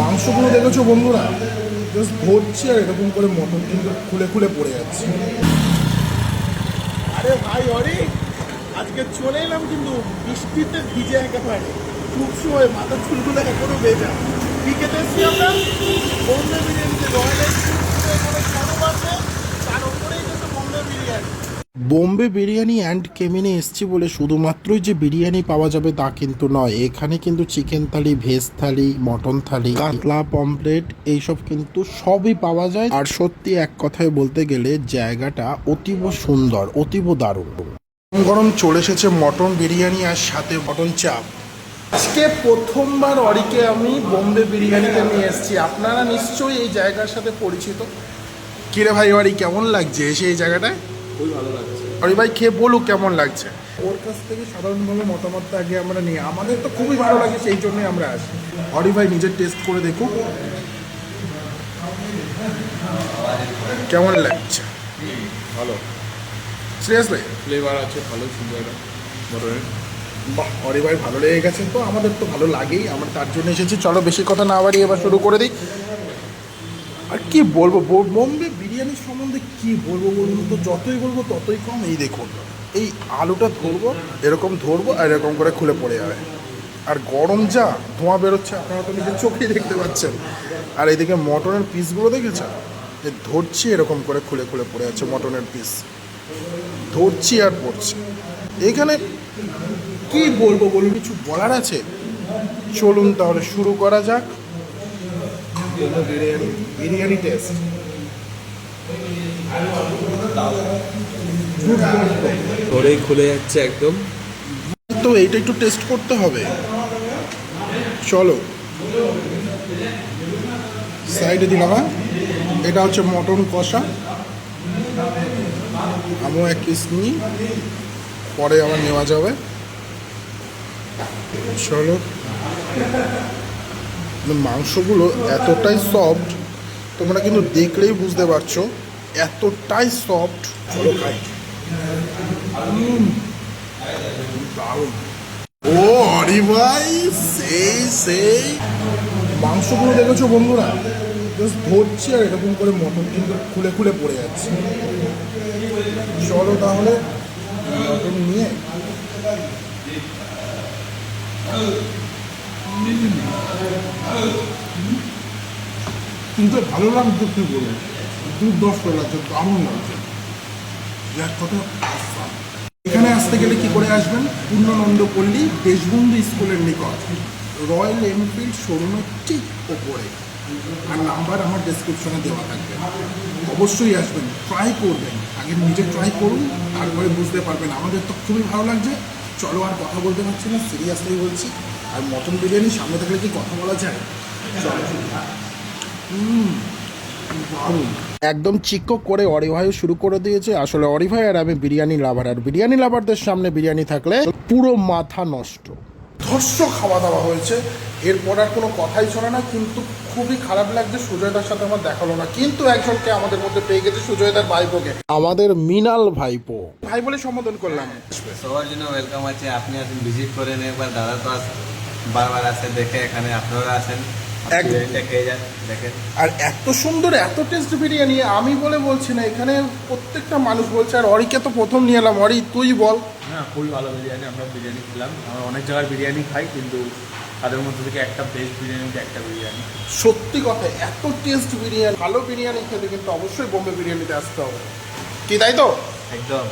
মাংসগুলো দেখেছ বন্ধুরা? জাস্ট আর এরকম করে মটন কিন্তু খুলে খুলে পড়ে যাচ্ছে। আরে ভাই, অরি, আজকে চলে এলাম কিন্তু বৃষ্টিতে ভিজে একেবারে। খুব সময় মাথার চুলগুলো এখনও ভেজা। কি এসছি আমরা? বোম্বে বিরিয়ানিতে রয়্যাল এখানে সরব আছে তার কিন্তু বোম্বে বিরিয়ানি। বোম্বে বিরিয়ানি অ্যান্ড কেমিনে এসছি বলে শুধুমাত্রই যে বিরিয়ানি পাওয়া যাবে তা কিন্তু নয়। এখানে কিন্তু chicken thali veg thali mutton thali কাতলা পমপ্লেট এইসব কিন্তু সবই পাওয়া যায়। আর সত্যি এক কথায় বলতে গেলে জায়গাটা অতীব সুন্দর, অতীব দারুণ। গরম চলে এসেছে মটন বিরিয়ানি আর সাথে মটন চাপ। আজকে প্রথমবার অরিকে আমি বোম্বে বিরিয়ানিতে নিয়ে এসেছি। আপনারা নিশ্চয়ই এই জায়গার সাথে পরিচিত। কিরে ভাই, অরি, কেমন লাগছে এসে এই জায়গাটায়? খুবই ভালো লাগছে। অরি ভাই খেয়ে বলুক কেমন লাগছে? ওর কাছ থেকে সাধারণভাবে মতামতটা আগে আমরা নিই। আমাদের তো খুবই ভালো লাগে সেই জন্যই আমরা আসি। অরি ভাই নিজের টেস্ট করে দেখুক কেমন লাগছে? ভালো। সিরিয়াসলি ফ্লেভার আছে ভালো সুন্দর মটনের বাহ অরে ভাই ভালো লেগে গেছে তো। আমাদের তো ভালো লাগেই। আমরা তার জন্য এসেছি। চলো বেশি কথা না বাড়িয়ে এবার শুরু করে দিই। আর কি বলব? বোম্বে বিরিয়ানির সম্বন্ধে কি বলব বলব তো? যতই বলব, ততই কম। এই দেখুন, এই আলুটা ধরবো, এরকম ধরবো আর এরকম করে খুলে পড়ে যাবে। আর গরম যা, ধোঁয়া বেরোচ্ছে, আপনারা তো নিজের চোখেই দেখতে পাচ্ছেন। আর এইদিকে মটনের পিসগুলো দেখেছেন যে ধরছি এরকম করে খুলে খুলে পড়ে যাচ্ছে মটনের পিস। ধরছি আর পড়ছি। এখানে কি বলব বলুন? কিছু বলার আছে? চলুন তাহলে শুরু করা যাক। কোনো বিরিয়ানি বিরিয়ানি টেস্ট ধরেই খুলে যাচ্ছে একদম। তো এইটা একটু টেস্ট করতে হবে। চলো। সাইডে দিলাম হ্যাঁ? এটা হচ্ছে মটন কষা। আমিও এক পিস নিই। পরে আবার নেওয়া যাবে। চলো। মাংসগুলো এতটাই সফট তোমরা কিন্তু দেখলেই বুঝতে পারছ, এতটাই সফট চলো খাই ও হরি ভাই, সেই সেই। মাংসগুলো দেখেছ বন্ধুরা? জাস্ট ধরছি আর এরকম করে মটন কিন্তু খুলে খুলে পড়ে যাচ্ছে। চলো তাহলে, মটন নিয়ে। কিন্তু ভালো লাগছে কি বলব? দুর্দর্শ লাগছে দারুণ লাগছে এক কথা এখানে আসতে গেলে কি করে আসবেন? পূর্ণানন্দ পল্লী, দেশবন্ধু স্কুলের নিকট, রয়্যাল এনফিল্ড শোরুমের ঠিক ওপরে। আর নাম্বার আমার ডেসক্রিপশনে দেওয়া থাকবে। অবশ্যই আসবেন ট্রাই করবেন। আগে নিজে ট্রাই করুন, তারপরে বুঝতে পারবেন। আমাদের তো খুবই ভালো লাগছে। চলো আর কথা বলতে পারছি না সিরিয়াসলি বলছি। আর মটন বিরিয়ানি সামনে থাকলে কি কথা বলা যায়? দারুণ। একদম চিকো করে অরিভাইও শুরু করে দিয়েছে। আসলে অরিভাই আর আমি বিরিয়ানি লাভার। আর বিরিয়ানি লাভারদের সামনে বিরিয়ানি থাকলে পুরো মাথা নষ্ট। ধর্ষ খাওয়া দাওয়া হয়েছে। এরপর আর কোনো কথাই শোনা না কিন্তু খুবই খারাপ লাগছে সুজয়দার সাথে আমার দেখাল না। কিন্তু একজনকে আমাদের মধ্যে পেয়ে গেছে সুজয়দার ভাইপোকে। আমাদের মিনাল ভাইপো। ভাই বলে সম্বোধন করলাম। সবার জন্য ওয়েলকাম আছে। আপনি আসেন ভিজিট করেন একবার দাদা তো বারবার আসে দেখে এখানে আপনারা আসেন। আর এত সুন্দর এত টেস্ট বিরিয়ানি আমি বলে বলছি না এখানে প্রত্যেকটা মানুষ বলছে আর অরিকে তো প্রথম নিয়ে এলাম অরি তুই বল। না খুবই ভালো বিরিয়ানি আমরা বিরিয়ানি খেলাম। আমরা অনেক জায়গার বিরিয়ানি খাই কিন্তু তাদের মধ্যে থেকে একটা বেস্ট বিরিয়ানি একটা বিরিয়ানি। সত্যি কথা এত টেস্ট বিরিয়ানি ভালো বিরিয়ানি খেতে কিন্তু অবশ্যই বোম্বে বিরিয়ানিতে আসতে হবে। কি তাই তো? একদম।